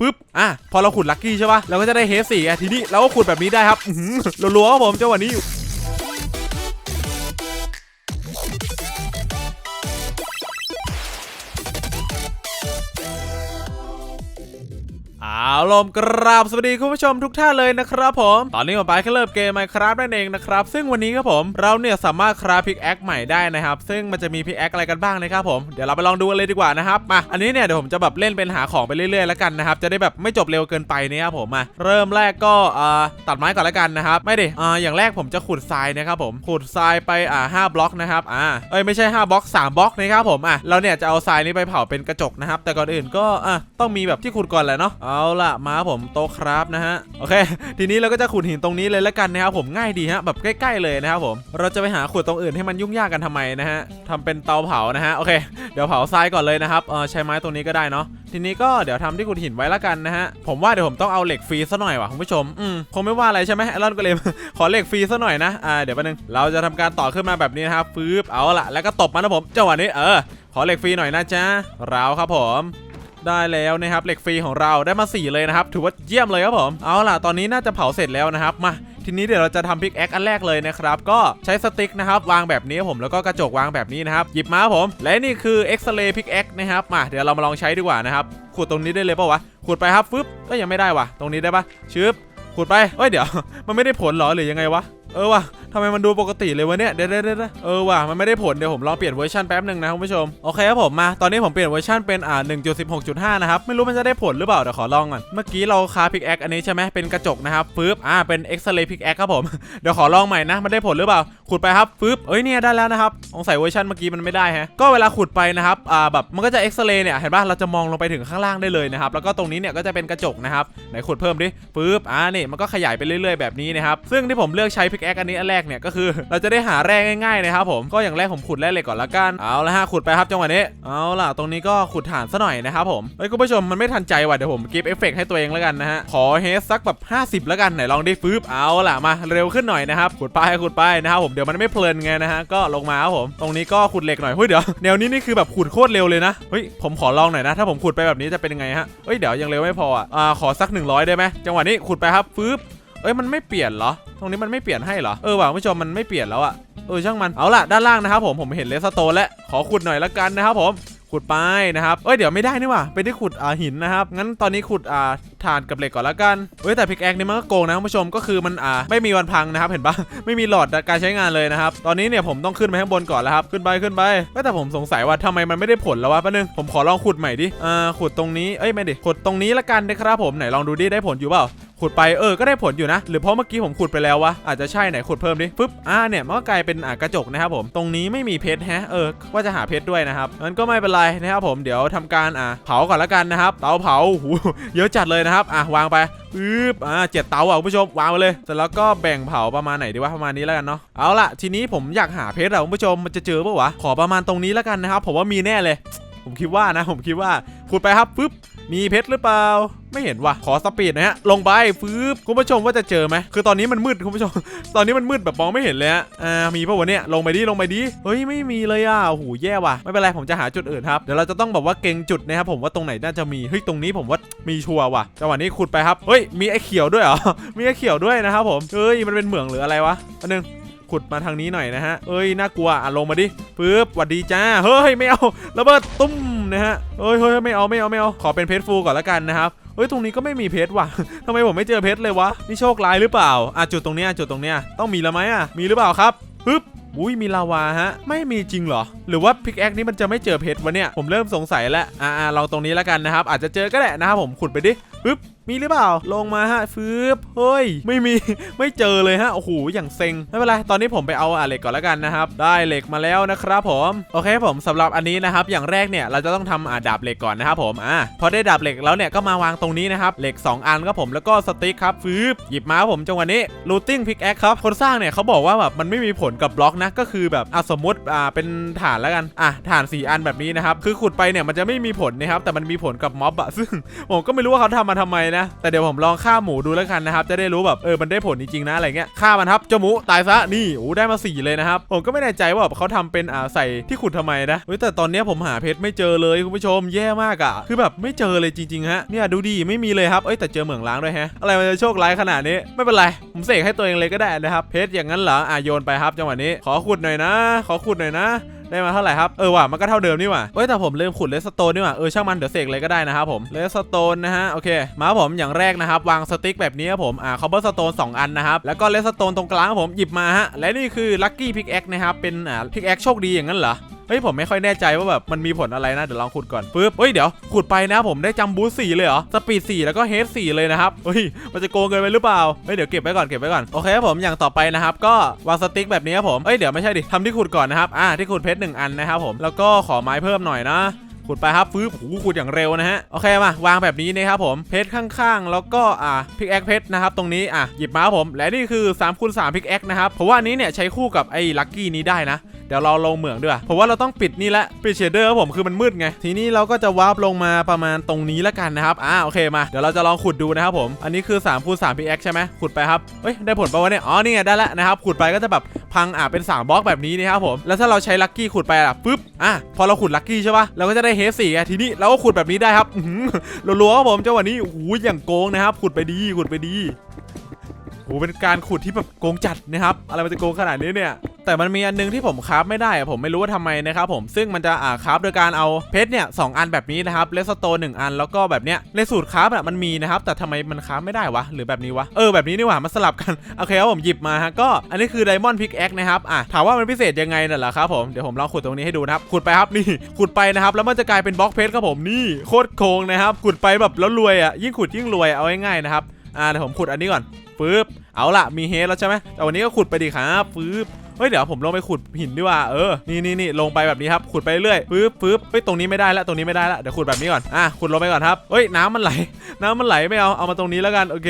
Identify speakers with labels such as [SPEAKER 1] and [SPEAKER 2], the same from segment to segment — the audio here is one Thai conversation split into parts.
[SPEAKER 1] ฟึบอะ พอเราขุดลัคกี้ใช่ปะเราก็จะได้เฮฟสี่อะทีนี้เราก็ขุดแบบนี้ได้ครับรัวๆครับผมจังหวะนี้ ลมกราบสวัสดีคุณผู้ชมทุกท่านเลยนะครับผม ตอนนี้มาไปแค่เริ่มเกม Minecraft นั่นเองนะครับ ซึ่งวันนี้ครับผมเราเนี่ยสามารถคราฟพิกแอคใหม่ได้นะครับ ซึ่งมันจะมีพิกแอคอะไรกันบ้างนะครับผมเดี๋ยวเราไปลองดูกันเลยดีกว่านะครับมาอันนี้เนี่ยเดี๋ยวผมจะแบบเล่นเป็นหาของไปเรื่อยๆแล้วกันนะครับจะได้แบบไม่จบเร็วเกินไปนี่ยครับผมมาเริ่มแรกก็อ่าตัดไม้ก่อนแล้วกันนะครับไม่ดิอ่าอย่างแรกผมจะขุดทรายนะครับผมขุดทรายไปอ่าห้าบล็อกนะครับอ่าเอ้ยไม่ใช่5บล็อก3บล็อกนะครับผมอะเราเนี่ยจะเอาทรายนี้ไปเผาเป็นกระจกนะครับแต่ก่อนอื่นก็อะต้องมีแบบที่ขุดก่อนแหละเนาะเอาล่ะมาผมโตครับนะฮะโอเค ทีนี้เราก็จะขุดหินตรงนี้เลยแล้วกันนะครับผมง่ายดีฮะแบบใกล้ ๆ เลยนะครับผมเราจะไปหาขุดตรงอื่นให้มันยุ่งยากกันทำไมนะฮะทำเป็นเตาเผานะฮะโอเคเดี๋ยวเผาทรายก่อนเลยนะครับเออใช้ไม้ตรงนี้ก็ได้เนาะทีนี้ก็เดี๋ยวทำที่ขุดหินไว้ล้วกันนะฮะผมว่าเดี๋ยวผมต้องเอาเหล็กฟรีซะหน่อยว่ะคุณผู้ชมอืมคงไม่ว่าอะไรใช่ไหมไอรอนก็เลยขอเหล็กฟรีซะหน่อยนะอ่าเดี๋ยวแป๊บนึงเราจะทำการต่อขึ้นมาแบบนี้นะครับฟืบเอาละแล้วก็ตบมันนะผมจังหวะนี้เออขอเหล็กฟรีหน่อยนะจ๊ะราครับผม ได้แล้วนะครับเหล็กฟรีของเราได้มา 4 เลยนะครับ ถือว่าเยี่ยมเลยครับผมเอาล่ะตอนนี้น่าจะเผาเสร็จแล้วนะครับมาทีนี้เดี๋ยวเราจะทำพิกแอคอันแรกเลยนะครับก็ใช้สติ๊กนะครับวางแบบนี้ผมแล้วก็กระจกวางแบบนี้นะครับหยิบมาครับผม และนี่คือเอ็กซเรย์พิกแอคนะครับมาเดี๋ยวเรามาลองใช้ดีกว่านะครับขุดตรงนี้ได้เลยป่าวะขุดไปครับฟึบก็ยังไม่ได้วะตรงนี้ได้ปะชึบขุดไปเอ้ยเดี๋ยว มันไม่ได้ผลหรอหรือยังไงวะ เออว่ะทำไมมันดูปกติเลยวะเนี่ยเดี๋ยวเดี๋ยวเดี๋ยวเออว่ะมันไม่ได้ผลเดี๋ยวผมลองเปลี่ยนเวอร์ชันแป๊บหนึ่งนะคุณผู้ชมโอเคครับผมมาตอนนี้ผมเปลี่ยนเวอร์ชันเป็นอ่า1.16.5 นะครับไม่รู้มันจะได้ผลหรือเปล่าเดี๋ยวขอลองก่อนเมื่อกี้เราคาพิกแอคอันนี้ใช่ไหมเป็นกระจกนะครับฟึบอ่าเป็นเอ็กซเรย์พิกแอคครับผมเดี๋ยวขอลองใหม่นะมันได้ผลหรือเปล่าขุดไปครับฟึบเอ้ยเนี่ยได้แล้วนะครับสงสัยเวอร์ชันเมื่อกี้มันไม่ได้ฮะก็เวลาขุดไปนะครับอ่าแบบมันก็จะเอ็กซเรย์เนี่ยเห็นป่ะเราจะมองลงไปถึงข้างล่างได้เลยนะครับแล้วก็ตรงนี้เนี่ยก็จะเป็นกระจกนะครับไหนขุดเพิ่มดิฟึบอ่านี่มันก็ขยายไปเรื่อยๆแบบนี้นะครับซึ่งที่ผมเลือกใช้พิกแอคอันนี้อันแรกเนี่ยก็คือ เราจะได้หาแร่ง่ายๆนะครับผมก็อย่างแรกผมขุดแร่เหล็กก่อนละกันเอาละฮะขุดไปครับจังหวะนี้เอาล่ะตรงนี้ก็ขุดฐานซะหน่อยนะครับผมเฮ้ยคุณผู้ชมมันไม่ทันใจว่ะเดี๋ยวผมกิฟเอฟเฟกให้ตัวเองแล้วกันนะฮะขอเฮสสักแบบ50 แล้วกันไหนลองไดิฟึบเอาล่ะมาเร็วขึ้นหน่อยนะครับขุดไปขุดไปนะครับผมเดี๋ยวมันไม่เพลินไงนะฮะก็ลงมาครับผมตรงนี้ก็ขุดเหล็กหน่อยเฮ้ยเดี๋ยวแนวนี้นี่คือแบบขุดโคตรเร็วเลยนะเฮ้ยผมขอลองหน่อยนะถ้าผมขุดไปแบบนี้จะเป็นยังไงฮะเฮ้ยเดี๋ยวยังเร็วไม่พออะอ่าขอสัก 100 ได้ไหมจังหวะนี้ขุดไปครับฟึบ เอ้ยมันไม่เปลี่ยนเหรอ ตรงนี้มันไม่เปลี่ยนให้เหรอ เออว่ะคุณผู้ชมมันไม่เปลี่ยนแล้วอะเออช่างมัน เอาล่ะด้านล่างนะครับผมผมเห็นเลสโตนแล้ว ขอขุดหน่อยละกันนะครับผมขุดไปนะครับ เอ้ยเดี๋ยวไม่ได้นี่ว่าไปได้ขุดอ่าหินนะครับ งั้นตอนนี้ขุดอ่าถ่านกับเหล็กก่อนละกัน เอ้ยแต่พิกแอคนี่มันก็โกงนะคุณผู้ชมก็คือมันอ่าไม่มีวันพังนะครับ เห็นปะไม่มีหลอดการใช้งานเลยนะครับ ตอนนี้เนี่ยผมต้องขึ้นไปข้างบนก่อนแล้วครับขึ้นไปขึ้นไปเอ้ยแต่ผมสงสัยว่าทำไมมันไม่ได้ผลแล้ววะแป๊บนึงผมขอลองขุดใหม่ดิอ่าขุดตรงนี้เอ้ยไม่ดิขุดตรงนี้ละกันนะครับผมไหนลองดูดิได้ผลอยู่เปล่า ขุดไปเออก็ได้ผลอยู่นะ หรือเพราะเมื่อกี้ผมขุดไปแล้ววะอาจจะใช่ไหนขุดเพิ่มดิปึ๊บอ่าเนี่ยมันก็กลายเป็นอ่ากระจกนะครับผมตรงนี้ไม่มีเพชรแฮะเออว่าจะหาเพชรด้วยนะครับงั้นก็ไม่เป็นไรนะครับผมเดี๋ยวทำการอ่าเผาก่อนละกันนะครับเตาเผาหูเยอะจัดเลยนะครับอะวางไปปึ๊บอ่าเจ็ดเตาอะคุณผู้ชมวางไปเลยเสร็จแล้วก็แบ่งเผาประมาณไหนดีวะประมาณนี้แล้วกันเนาะเอาละทีนี้ผมอยากหาเพชรอะคุณผู้ชมมันจะเจอปะวะขอประมาณตรงนี้แล้วกันนะครับผมว่ามีแน่เลย ผมคิดว่านะ ผมคิดว่าขุดไปครับปึ๊บมีเพชรหรือเปล่า ไม่เห็นว่ะขอสปีดนะฮะลงไปฟืบคุณผู้ชมว่าจะเจอไหมคือตอนนี้มันมืดคุณผู้ชม ตอนนี้มันมืดแบบมองไม่เห็นเลยฮะอ่ามีปะวะเนี่ยลงไปดิลงไปดิเฮ้ยไม่มีเลยอะโอ้โหแย่ว่ะไม่เป็นไรผมจะหาจุดอื่นครับเดี๋ยวเราจะต้องแบบว่าเก่งจุดนะครับผมว่าตรงไหนน่าจะมีเฮ้ยตรงนี้ผมว่ามีชัวร์ว่ะจังหวะนี้ขุดไปครับเฮ้ยมีไอ้เขียวด้วยเหรอมีไอ้เขียวด้วยนะครับผมเฮ้ยมันเป็นเหมืองหรืออะไรวะอันนึงขุดมาทางนี้หน่อยนะฮะเอ้ยน่ากลัวอะลงมาดิปึ๊บหวัดดีจ้าเฮ้ยไม่เอาระเบิดตุ้ม นะฮะเฮ้ยเฮ้ยไม่เอาไม่เอาไม่เอาขอเป็นเพชรฟูก่อนละกันนะครับเฮ้ยตรงนี้ก็ไม่มีเพชรว่ะทำไมผมไม่เจอเพชรเลยวะนี่โชคร้ายหรือเปล่าอะจุดตรงเนี้ยจุดตรงเนี้ยต้องมีแล้วไหมอะมีหรือเปล่าครับปึ๊บอุ้ยมีลาวาฮะ ไม่มีจริงเหรอ หรือว่าพิกแอคนี้มันจะไม่เจอเพชรวะเนี่ย ผมเริ่มสงสัยแล้ว อ่าลองตรงนี้แล้วกันนะครับ อาจจะเจอก็ได้นะครับผมขุดไปดิปึ๊บ มีหรือเปล่า ลงมาฮะฟืบเฮ้ย ไม่มี ไม่เจอเลยฮะ โอ้โห อย่างเซ็ง ไม่เป็นไร ตอนนี้ผมไปเอาอะเหล็กก่อนแล้วกันนะครับ ได้เหล็กมาแล้วนะครับผม โอเคผมสำหรับอันนี้นะครับ อย่างแรกเนี่ย เราจะต้องทำอ่าดาบเหล็กก่อนนะครับผม อ่า พอได้ดาบเหล็กแล้วเนี่ย ก็มาวางตรงนี้นะครับ เหล็ก 2 อันครับผม แล้วก็สติ๊กครับฟืบหยิบมาผมจังหวะนี้รูติ้งพิกแอคครับ คนสร้างเนี่ยเขาบอกว่าแบบมันไม่มีผลกับบล็อกนะ ก็คือแบบอะสมมติ อ่า เป็นฐานแล้วกัน อะ ฐาน 4 อันแบบนี้นะครับ คือขุดไปเนี่ยมันจะไม่มีผลนะครับ แต่มันมีผลกับม็อบอะซึ่งผมก็ไม่รู้ว่าเขาทำมาทำไมนะ แต่เดี๋ยวผมลองฆ่าหมูดูแล้วกันนะครับจะได้รู้แบบเออมันได้ผลจริงๆนะอะไรเงี้ยฆ่ามันครับเจ้าหมูตายซะนี่โอ้ได้มาสี่เลยนะครับผมก็ไม่แน่ใจว่าแบบเขาทำเป็นอ่าใส่ที่ขุดทำไมนะเฮ้ยแต่ตอนเนี้ยผมหาเพชรไม่เจอเลยคุณผู้ชมแย่มากอะ่ะคือแบบไม่เจอเลยจริงๆฮะเนี่ยดูดีไม่มีเลยครับเอ้ยแต่เจอเหมืองล้างด้วยฮะอะไรมันจะโชคร้ายขนาดนี้ไม่เป็นไรผมเสกให้ตัวเองเลยก็ได้นะครับเพชรอย่างนั้นเหรออะโยนไปครับจังหวะนี้ขอขุดหน่อยนะ ขอขุดหน่อยนะ ได้มาเท่าไหร่ครับ เออว่ะมันก็เท่าเดิมนี่ว่ะเอ้ยแต่ผมลืมขุดเลสโตนนี่ว่ะเออช่างมันเดี๋ยวเสกเลยก็ได้นะครับผมเลสโตนนะฮะโอเคมาผมอย่างแรกนะครับวางสติ๊กแบบนี้ครับผมอ่าคอมเบอร์สโตนสองอันนะครับแล้วก็เลสโตนตรงกลางครับผมหยิบมาฮะและนี่คือลัคกี้พิกแอคนะครับเป็นอ่าพิกแอคโชคดีอย่างนั้นเหรอ เฮ้ยผมไม่ค่อยแน่ใจว่าแบบมันมีผลอะไรนะเดี๋ยวลองขุดก่อนปึ๊บเฮ้ยเดี๋ยวขุดไปนะผมได้จัมบูสี่เลยเหรอสปีดสี่แล้วก็เฮดสี่เลยนะครับเฮ้ยมันจะโกงเกินไปหรือเปล่าเฮ้ยเดี๋ยวเก็บไว้ก่อนเก็บไว้ก่อนโอเคครับผมอย่างต่อไปนะครับก็วางสติ๊กแบบนี้ครับผมเอ้ยเดี๋ยวไม่ใช่ดิทำที่ขุดก่อนนะครับอ่าที่ขุดเพชรหนึ่งอันนะครับผมแล้วก็ขอไม้เพิ่มหน่อยนะขุดไปครับฟื้นหูขุดอย่างเร็วนะฮะ โอเคมาวางแบบนี้นะครับผม เพชรข้างๆ แล้วก็อ่าพิกแอคเพชรนะครับ ตรงนี้อะหยิบมาครับผม และนี่คือ3คูณ3พิกแอคนะครับ เพราะว่านี้เนี่ยใช้คู่กับไอ้ลัคกี้นี้ได้นะ เดี๋ยวเราลงเหมืองด้วยผมว่าเราต้องปิดนี่ละปิดเชดเดอร์ครับผมคือมันมืดไง ทีนี้เราก็จะวาร์ปลงมาประมาณตรงนี้แล้วกันนะครับอ่าโอเคมาเดี๋ยวเราจะลองขุดดูนะครับผมอันนี้คือ3คูณ3พิกแอคใช่ไหมขุดไปครับเฮ้ยได้ผลปะวะเนี่ยอ๋อนี่ไงได้แล้วนะครับขุดไปก็จะแบบพังอะเป็น3บล็อกแบบนี้นะครับผมแล้วถ้าเราใช้ลัคกี้ขุดไปอะปุ๊บอะพอเราขุดลัคกี้ใช่ปะเราก็จะได้เฮสี่ไงทีนี้เราก็ขุดแบบนี้ได้ครับอื้อหือรัวๆครับผมจังหวะนี้โอ้หอย่างโกงนะครับ ขุดไปดีขุดไปดีโอ้โหเป็นการขุดที่แบบโกงจัดนะครับ อะไรมันจะโกงขนาดนี้เนี่ย แต่มันมีอันนึงที่ผมคราฟไม่ได้ผมไม่รู้ว่าทำไมนะครับผมซึ่งมันจะอ่าคราฟโดยการเอาเพชรเนี่ยสองอันแบบนี้นะครับเลสโตนหนึ่งอันแล้วก็แบบเนี้ยในสูตรคราฟอะมันมีนะครับแต่ทำไมมันคราฟไม่ได้วะหรือแบบนี้วะเออแบบนี้นี่หว่ามาสลับกันโอเคครับผมหยิบมาฮะก็อันนี้คือไดมอนด์พิกแอคนะครับอะถามว่ามันพิเศษยังไงน่ะเหรอครับผมเดี๋ยวผมลองขุดตรงนี้ให้ดูนะครับขุดไปครับนี่ขุดไปนะครับแล้วมันจะกลายเป็นบล็อกเพชรครับผมนี่โคตรโกงนะครับขุดไปแบบแล้วรวยอะยิ่งขุดยิ่งรวยเอาง่ายๆนะครับอ่าเดี๋ยวผมขุดอันนี้ก่อนปึ๊บเอาละมีเฮดแล้วใช่ไหมแต่วันนี้ก็ขุดไปดีครับปึ๊บ เฮ้ยเดี๋ยวผมลงไปขุดหินดีกว่าเออนี่นี่นี่ลงไปแบบนี้ครับขุดไปเรื่อยปึ๊บปึ๊บเฮ้ยตรงนี้ไม่ได้ล้วตรงนี้ไม่ได้ล้วเดี๋ยวขุดแบบนี้ก่อนอะขุดลงไปก่อนครับเฮ้ยน้ำมันไหล น้ำมันไหลไม่เอาเอามาตรงนี้แล้วกันโอเค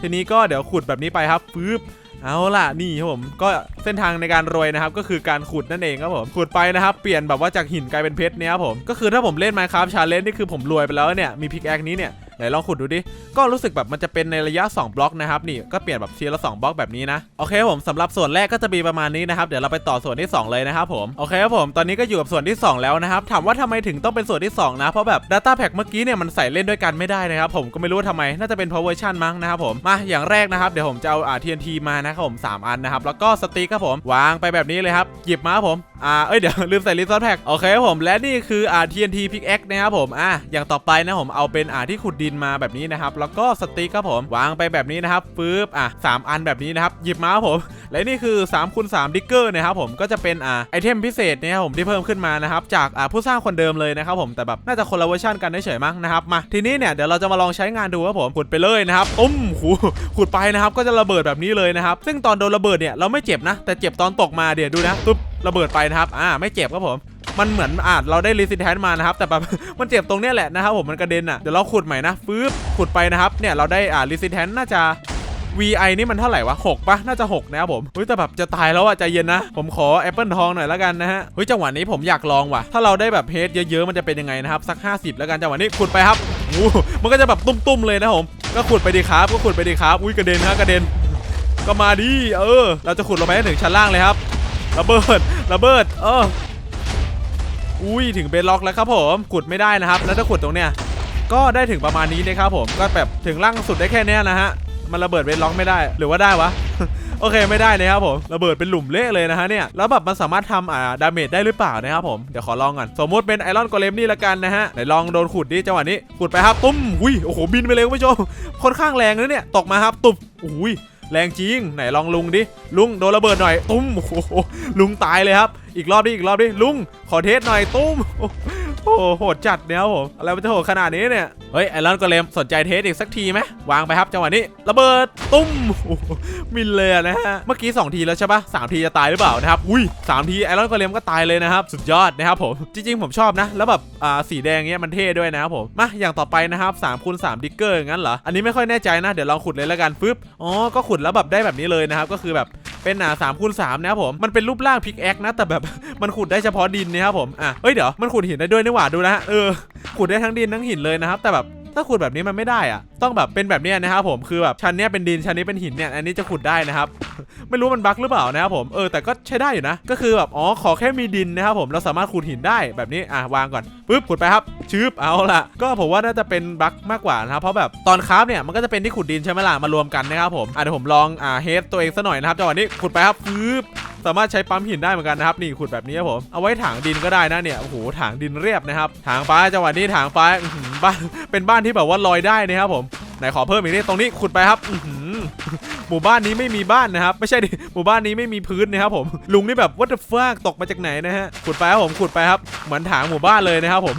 [SPEAKER 1] ทีนี้ก็เดี๋ยวขุดแบบนี้ไปครับปึ๊บเอาล่ะนี่ครับผมก็เส้นทางในการรวยนะครับก็คือการขุดนั่นเองครับผมขุดไปนะครับเปลี่ยนแบบว่าจากหินกลายเป็นเพชรเนี่ยครับผมก็คือถ้าผมเล่น Minecraft Challenge นี่คือผมรวยไปแล้วเนี่ยมีพิกแอคนี้เนี่ย ไหนลองขุดดูดิ ก็รู้สึกแบบมันจะเป็นในระยะ 2 บล็อกนะครับนี่ก็เปลี่ยนแบบทีละ2บล็อกแบบนี้นะโอเคครับผมสำหรับส่วนแรกก็จะมีประมาณนี้นะครับเดี๋ยวเราไปต่อส่วนที่ 2 เลยนะครับผมโอเคครับผมตอนนี้ก็อยู่กับส่วนที่ 2 แล้วนะครับถามว่าทำไมถึงต้องเป็นส่วนที่ 2 นะ เพราะแบบ Data Pack เมื่อกี้เนี่ยมันใส่เล่นด้วยกันไม่ได้นะครับผมก็ไม่รู้ว่าทำไมน่าจะเป็น Power Version มั้งนะครับผมมาอย่างแรกนะครับเดี๋ยวผมจะเอาอ่า TNT มานะครับผมสามอันนะครับแล้วก็สติ๊กครับผมวางไปแบบนี้เลยครับหยิบมาครับผม อ่า เอ้ย เดี๋ยว ลืมใส่รีซอสแพ็กโอเคครับผม และนี่คืออ่า TNT Pickaxe นะครับผม อะ อย่างต่อไปนะผม เอาเป็นอ่าที่ขุดดินมาแบบนี้นะครับ แล้วก็สติ๊กครับผม วางไปแบบนี้นะครับปึ๊บ อะสามอันแบบนี้นะครับ หยิบมาครับผม และนี่คือ3คูณ3ดิกเกอร์นะครับผม ก็จะเป็นอ่าไอเทมพิเศษเนี่ยครับผมที่เพิ่มขึ้นมานะครับ จากอ่าผู้สร้างคนเดิมเลยนะครับผม แต่แบบน่าจะคนละเวอร์ชันกันเฉยๆมั้งนะครับ มา ทีนี้เนี่ยเดี๋ยวเราจะมาลองใช้งานดูครับผม ขุดไปเลยนะครับตุ้มหูขุดไปนะครับ ก็จะระเบิดแบบนี้เลยนะครับ ซึ่งตอนโดนระเบิดเนี่ยเราไม่เจ็บนะ แต่เจ็บตอนตกมาเดี๋ยวดูนะตุ๊บ ระเบิดไปนะครับอ่าไม่เจ็บครับผมมันเหมือนอาจเราได้รีสิแทนมานะครับแต่แบบมันเจ็บตรงเนี้ยแหละนะครับผมมันกระเด็นอะเดี๋ยวเราขุดใหม่นะฟื้บขุดไปนะครับเนี่ยเราได้อ่ารีสิแทนน่าจะ VI นี่มันเท่าไหร่วะ6ปะน่าจะ 6 นะครับผมเฮ้ยแต่แบบจะตายแล้วอะใจเย็นนะ ผมขอแอปเปิลทองหน่อยแล้วกันนะฮะเฮ้ยจังหวะนี้ผมอยากลองว่ะ ถ้าเราได้แบบเพจเยอะๆ มันจะเป็นยังไงนะครับสัก 50 แล้วกันจังหวะนี้ขุดไปครับโอ้มันก็จะแบบตุ้มๆเลยนะผมก็ขุดไปดีครับก็ขุดไปดีครับอุ้ยกระเด็นครับกระเด็น ก็มาดิเออ เราจะขุดลงไปให้ถึงชั้นล่างเลยครับ ระเบิดระเบิด เอออุ้ยถึงเบนล็อกแล้วครับผมขุดไม่ได้นะครับ แล้วถ้าขุดตรงเนี้ยก็ได้ถึงประมาณนี้นะครับผมก็แบบถึงล่างสุดได้แค่นี้นะฮะมันระเบิดเบนล็อกไม่ได้หรือว่าได้วะโอเคไม่ได้นะครับผมระเบิดเป็นหลุมเละเลยนะฮะเนี่ยแล้วแบบมันสามารถทำอ่าดาเมจได้หรือเปล่านะครับผมเดี๋ยวขอลองก่อนสมมติเป็นไอรอนโกเลมนี่ละกันนะฮะไหนลองโดนขุดดิจังหวะนี้ขุดไปครับตุ้มอุ้ยโอ้โหบินไปเลยคุณผู้ชมค่อนข้างแรงนะเนี่ยตกมาครับตุบอุ้ย แรงจริง ไหนลองลุงดิ ลุงโดนระเบิดหน่อย ตุ้มโอ้โหลุงตายเลยครับ อีกรอบดิ อีกรอบดิ ลุง ขอเทสหน่อย ตุ้ม โอ้โหโหดจัดเนี่ยผมอะไรมันจะโหดขนาดนี้เนี่ยเฮ้ยไอรอนโกเลมสนใจเทสอีกสักทีไหมวางไปครับจังหวะนี้ระเบิดตุ้มโอ้โหมินเลยนะฮะเมื่อกี้ 2 ทีแล้วใช่ปะสามทีจะตายหรือเปล่านะครับอุ้ยสามทีไอรอนโกเลมก็ตายเลยนะครับสุดยอดนะครับผมจริงๆ ผมชอบนะ แล้วแบบอ่าสีแดงเนี้ยมันเท่ด้วยนะครับผมมาอย่างต่อไปนะครับ3คูณ3ดิกเกอร์งั้นเหรออันนี้ไม่ค่อยแน่ใจนะเดี๋ยวลองขุดเลยแล้วกันปึ๊บอ๋อก็ขุดแล้วแบบได้แบบนี้เลยนะครับก็คือแบบ เป็นหนาสามคูณสามนะครับผมมันเป็นรูปร่างพิกแอคนะแต่แบบ มันขุดได้เฉพาะดินนะครับผมอะเฮ้ยเดี๋ยวมันขุดหินได้ด้วยนี่หว่าดูนะฮะเออขุดได้ทั้งดินทั้งหินเลยนะครับแต่แบบ ถ้าขุดแบบนี้มันไม่ได้อะต้องแบบเป็นแบบนี้นะครับผมคือแบบชั้นเนี้ยเป็นดินชั้นนี้เป็นหินเนี่ยอันนี้จะขุดได้นะครับ ไม่รู้มันบั๊กหรือเปล่านะครับผมเออแต่ก็ใช้ได้อยู่นะ ก็คือแบบอ๋อขอแค่มีดินนะครับผมเราสามารถขุดหินได้แบบนี้อะวางก่อนปึ๊บขุดไปครับชืบเอาละก็ผมว่าน่าจะเป็นบั๊กมากกว่านะครับเพราะแบบตอนคราฟเนี่ยมันก็จะเป็นที่ขุดดินใช่ไหมล่ะมารวมกันนะครับผมอะเดี๋ยวผมลองอ่าเฮดตัวเองซะหน่อยนะครับจังหวะนี้ขุดไปครับปึ๊บสามารถใช้ปั๊มหินได้เหมือนกันนะครับนี่ขุดแบบนี้ครับผมเอาไว้ถางดินก็ได้นะเนี่ยโอ้โหถางดินเรียบนะครับถางไปจังหวะนี้ถางฟ้าบ้านเป็นบ้านที่แบบว่าลอยได้นะครับผมไหนขอเพิ่มอีกนิดตรงนี้ขุดไปครับ หมู่บ้านนี้ไม่มีบ้านนะครับ ไม่ใช่ดิหมู่บ้านนี้ไม่มีพื้นนะครับผมลุงนี่แบบ what the fuck ตกมาจากไหนนะฮะขุดไปครับผมขุดไปครับเหมือนถางหมู่บ้านเลยนะครับผม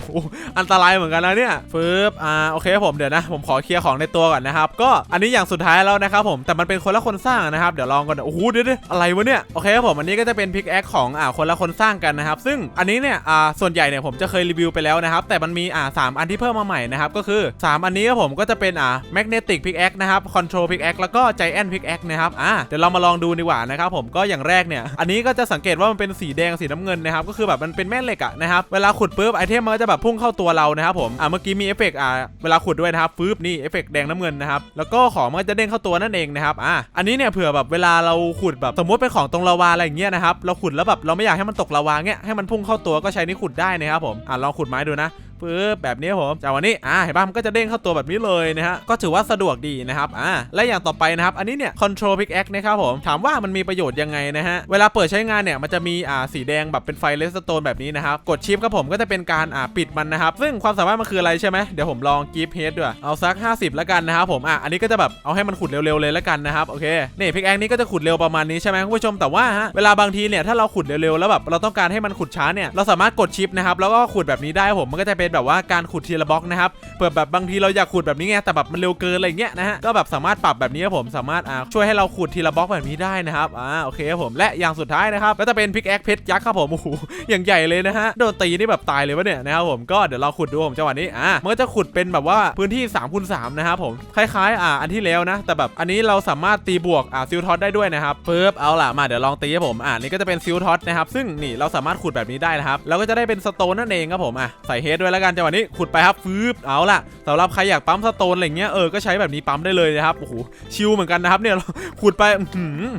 [SPEAKER 1] อันตรายเหมือนกันนะเนี่ยฟึบอ่าโอเคครับผมเดี๋ยวนะผมขอเคลียร์ของในตัวก่อนนะครับก็อันนี้อย่างสุดท้ายแล้วนะครับผมแต่มันเป็นคนละคนสร้างนะครับเดี๋ยวลองก่อนโอ้โหเดี๋ยวอะไรวะเนี่ยโอเคครับผมอันนี้ก็จะเป็นพิกแอคของอ่าคนละคนสร้างกันนะครับซึ่งอันนี้เนี่ยอ่าส่วนใหญ่เนี่ยผมจะเคยรีวิวไปแล้วนะครับแต่มันมีอ่าสามอันที่เพิ่มมาใหม่นะครับก็คือ 3 อันนี้ครับผมก็จะเป็นอ่า magnetic pickaxe นะครับ control pickaxe แล้วก็ giant pickaxe นะครับอ่าเดี๋ยวเรามาลองดูดีกว่านะครับผมก็อย่างแรกเนี่ยอันนี้ก็จะสังเกตว่ามันเป็นสีแดงสีน้ำเงินนะครับก็คือแบบมันเป็นแม่เหล็กอะนะครับเวลาขุดปุ๊บไอเทมมันก็จะแบบพุ่งเข้าตัวเรานะครับผมอ่าเมื่อกี้มีเอฟเฟกต์อ่าเวลาขุดด้วยนะครับปึ๊บนี่เอฟเฟกต์แดงน้ำเงินนะครับแล้วก็ของมันก็จะเด้งเข้าตัวนั่นเองนะครับอ่าอันนี้เนี่ยเผื่อแบบเวลาเราขุดแบบสมมติเป็นของตรงลาวาอะไรอย่างเงี้ยนะครับเราขุดแล้วแบบเราไม่อยากให้มันตกลาวาเงี้ยให้มันพุ่งเข้าตัวก็ใช้นี่ขุดได้นะครับผมอ่าลองขุดไม้ดูนะ ปึ๊บแบบนี้ผมจากวันนี้อ่าเห็นป่ะมันก็จะเด้งเข้าตัวแบบนี้เลยนะฮะก็ถือว่าสะดวกดีนะครับอ่าและอย่างต่อไปนะครับอันนี้เนี่ย control pickaxe นะครับผมถามว่ามันมีประโยชน์ยังไงนะฮะเวลาเปิดใช้งานเนี่ยมันจะมีอ่าสีแดงแบบเป็นไฟเลสโตนแบบนี้นะครับกดชิปครับผมก็จะเป็นการอ่าปิดมันนะครับซึ่งความสามารถมันคืออะไรใช่ไหมเดี๋ยวผมลองกิฟเฮดด้วยเอาสัก 50 แล้วกันนะครับผมอะอันนี้ก็จะแบบเอาให้มันขุดเร็วๆเลยแล้วกันนะครับโอเคนี่พิกแอคนี้ก็จะขุดเร็วประมาณนี้ใช่ไหมคุณผู้ชมแต่ว่าฮะเวลาบางทีเนี่ยถ้าเราขุดเร็วๆแล้วแบบเราต้องการให้มันขุดช้าเนี่ยเราสามารถกดชิปนะครับแล้วก็ขุดแบบนี้ได้ผมมันก็จะเป็นแบบว่าการขุดทีละบล็อกนะครับเผื่อแบบบางทีเราอยากขุดแบบนี้ไงแต่แบบมันเร็วเกินอะไรเงี้ยนะฮะก็แบบสามารถปรับแบบนี้ครับผมสามารถอ่าช่วยให้เราขุดทีละบล็อกแบบนี้ได้นะครับอ่าโอเคครับผมและอย่างสุดท้ายนะครับก็จะเป็นพิกแอคเพชรยักษ์ครับผมโอ้โหอย่างใหญ่เลยนะฮะโดนตีนี่แบบตายเลยวะเนี่ยนะครับผมก็เดี๋ยวเราขุดดูผมจังหวะนี้อ่ามันก็จะขุดเป็นแบบว่าพื้นที่3คูณ3นะครับผมคล้ายๆอ่าอันที่แล้วนะ แต่แบบอันนี้เราสามารถตีบวกอ่าซิลท็อตได้ด้วยนะครับปึ๊บเอาล่ะมาเดี๋ยวลองตีให้ผมอ่านี่ก็จะเป็นซิลท็อตนะครับซึ่งนี่เราสามารถขุดแบบนี้ได้นะครับแล้วก็จะได้เป็นสโตนนั่นเองครับผมอะใส่เฮดด้วยแล้วกันจังหวะนี้ขุดไปครับปึ๊บเอาล่ะสำหรับใครอยากปั๊มสโตนอะไรเงี้ยเออก็ใช้แบบนี้ปั๊มได้เลยนะครับโอ้โหชิลเหมือนกันนะครับเนี่ยขุดไป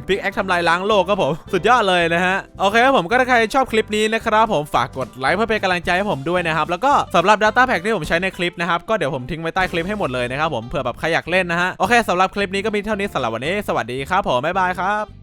[SPEAKER 1] พิกแอคทำลายล้างโลกครับผมสุดยอดเลยนะฮะโอเคครับผมก็ถ้าใครชอบคลิปนี้นะครับผมฝากกดไลค์เพื่อเป็นกำลังใจให้ผมด้วยนะครับแล้วก็สำหรับ Data Pack ที่ผมใช้ในคลิปนะครับก็เดี๋ยวผมทิ้งไว้ใต้คลิปให้หมดเลยนะครับผมเผื่อแบบใครอยากเล่นนะฮะโอเคสำหรับคลิปนี้ก็มีเท่านี้สำหรับวันนี้สวัสดีครับผมบ๊ายบายครับ